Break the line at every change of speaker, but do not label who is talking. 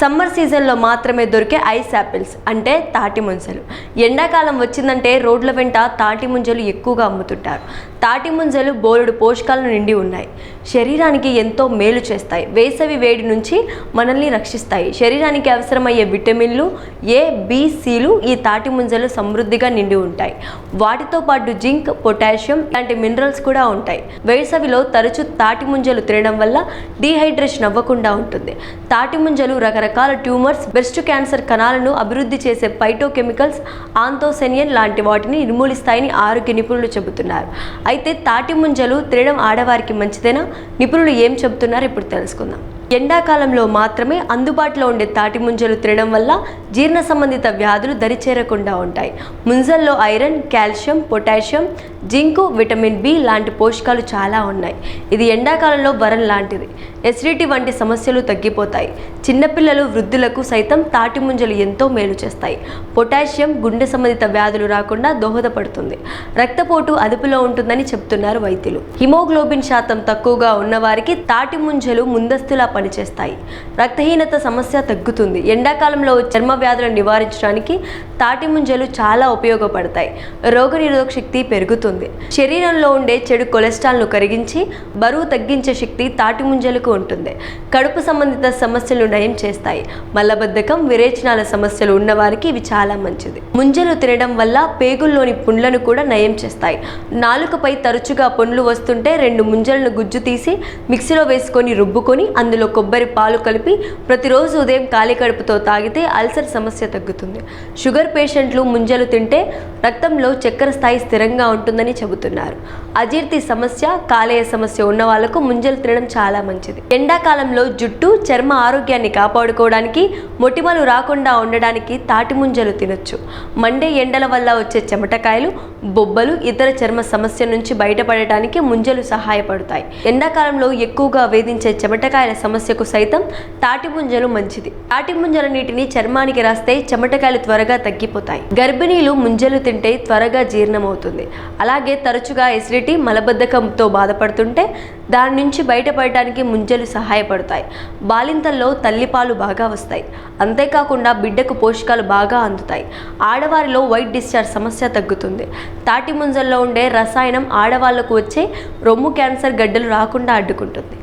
Summer సీజన్లో మాత్రమే దొరికే ఐస్ యాపిల్స్ అంటే తాటి ముంజలు. ఎండాకాలం వచ్చిందంటే రోడ్ల వెంట తాటి ముంజలు ఎక్కువగా అమ్ముతుంటారు. తాటి ముంజలు బోలెడు పోషకాలను నిండి ఉన్నాయి. శరీరానికి ఎంతో మేలు చేస్తాయి. వేసవి వేడి నుంచి మనల్ని రక్షిస్తాయి. శరీరానికి అవసరమయ్యే విటమిన్లు ఏ బీసీలు ఈ తాటి ముంజలు సమృద్ధిగా నిండి ఉంటాయి. వాటితో పాటు జింక్ పొటాషియం లాంటి మినరల్స్ కూడా ఉంటాయి. వేసవిలో తరచూ తాటి ముంజలు తినడం వల్ల డీహైడ్రేషన్ అవ్వకుండా ఉంటుంది. తాటి ముంజలు రకరకాల రకాల ట్యూమర్స్ బ్రెస్ట్ క్యాన్సర్ కణాలను అభివృద్ధి చేసే పైటోకెమికల్స్ ఆంతోసెనియన్ లాంటి వాటిని నిర్మూలిస్తాయని ఆరోగ్య నిపుణులు చెబుతున్నారు. అయితే తాటి ముంజలు తినడం ఆడవారికి మంచిదేనా? నిపుణులు ఏం చెబుతున్నారు ఇప్పుడు తెలుసుకుందాం. ఎండాకాలంలో మాత్రమే అందుబాటులో ఉండే తాటి ముంజలు తినడం వల్ల జీర్ణ సంబంధిత వ్యాధులు దరిచేరకుండా ఉంటాయి. ముంజల్లో iron calcium potassium zinc vitamin B లాంటి పోషకాలు చాలా ఉన్నాయి. ఇది ఎండాకాలంలో వరం లాంటిది. ఎసిడిటీ వంటి సమస్యలు తగ్గిపోతాయి. చిన్నపిల్లలు వృద్ధులకు సైతం తాటి ముంజలు ఎంతో మేలు చేస్తాయి. పొటాషియం గుండె సంబంధిత వ్యాధులు రాకుండా దోహదపడుతుంది. రక్తపోటు అదుపులో ఉంటుందని చెప్తున్నారు వైద్యులు. హిమోగ్లోబిన్ శాతం తక్కువగా ఉన్నవారికి తాటి ముంజలు ముందస్తులా పనిచేస్తాయి. రక్తహీనత సమస్య తగ్గుతుంది. ఎండాకాలంలో చర్మ వ్యాధులను నివారించడానికి తాటి ముంజలు చాలా ఉపయోగపడతాయి. రోగనిరోధక శక్తి పెరుగుతుంది. శరీరంలో ఉండే చెడు కొలెస్ట్రాల్ను కరిగించి బరువు తగ్గించే శక్తి తాటి ముంజలకు ఉంటుంది. కడుపు సంబంధిత సమస్యలు నయం చేస్తాయి. మలబద్ధకం విరేచనాల సమస్యలు ఉన్నవారికి ఇవి చాలా మంచిది. ముంజలు తినడం వల్ల పేగుల్లోని పుండ్లను కూడా నయం చేస్తాయి. నాలుకపై తరచుగా పుండ్లు వస్తుంటే రెండు ముంజలను గుజ్జు తీసి మిక్సీలో వేసుకొని రుబ్బుకొని అందులో కొబ్బరి పాలు కలిపి ప్రతిరోజు ఉదయం ఖాళీ కడుపుతో తాగితే అల్సర్ సమస్య తగ్గుతుంది. షుగర్ పేషెంట్లు ముంజలు తింటే రక్తంలో చక్కెర స్థాయి స్థిరంగా ఉంటుందని చెబుతున్నారు. అజీర్తి సమస్య కాలేయ సమస్య ఉన్న వాళ్ళకు ముంజలు తినడం చాలా మంచిది. ఎండాకాలంలో జుట్టు చర్మ ఆరోగ్యాన్ని కాపాడుకోవడానికి మొటిమలు రాకుండా ఉండడానికి తాటి ముంజలు తినొచ్చు. మండే ఎండల వల్ల వచ్చే చెమటకాయలు బొబ్బలు ఇతర చర్మ సమస్య నుంచి బయటపడటానికి ముంజలు సహాయపడతాయి. ఎండాకాలంలో ఎక్కువగా వేధించే చెమటకాయల సమస్యకు సైతం తాటిపుంజలు మంచిది. తాటిముంజల నీటిని చర్మానికి రాస్తే చెమటకాయలు త్వరగా తగ్గిపోతాయి. గర్భిణీలు ముంజలు తింటే త్వరగా జీర్ణమవుతుంది. అలాగే తరచుగా ఎసిడిటీ మలబద్ధకంతో బాధపడుతుంటే దాని నుంచి బయటపడటానికి ముంజలు సహాయపడతాయి. బాలింతల్లో తల్లిపాలు బాగా వస్తాయి. అంతేకాకుండా బిడ్డకు పోషకాలు బాగా అందుతాయి. ఆడవారిలో వైట్ డిశ్చార్జ్ సమస్య తగ్గుతుంది. తాటి ముంజల్లో ఉండే రసాయనం ఆడవాళ్ళకు వచ్చే రొమ్ము క్యాన్సర్ గడ్డలు రాకుండా అడ్డుకుంటుంది.